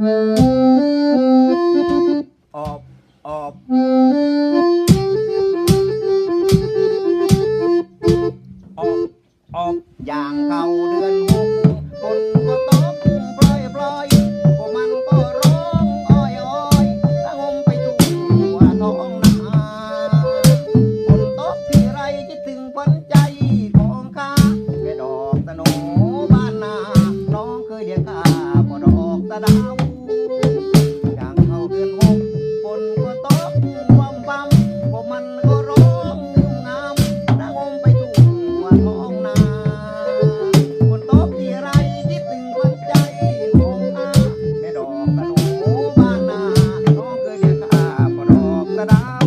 ออบออบออบออบอย่างเขาเดือนหกคนก็ตอกปล่อยปล่อยพวกมันก็ร้องอ้อยอ้อยละงมไปทั่วท้องนาคนตกที่ไรคิดถึงฝันใจของข้าแม่ดอกตะโนบ้านนาน้องเคยเลี้ยงข้าบ่ดอกตะดาว da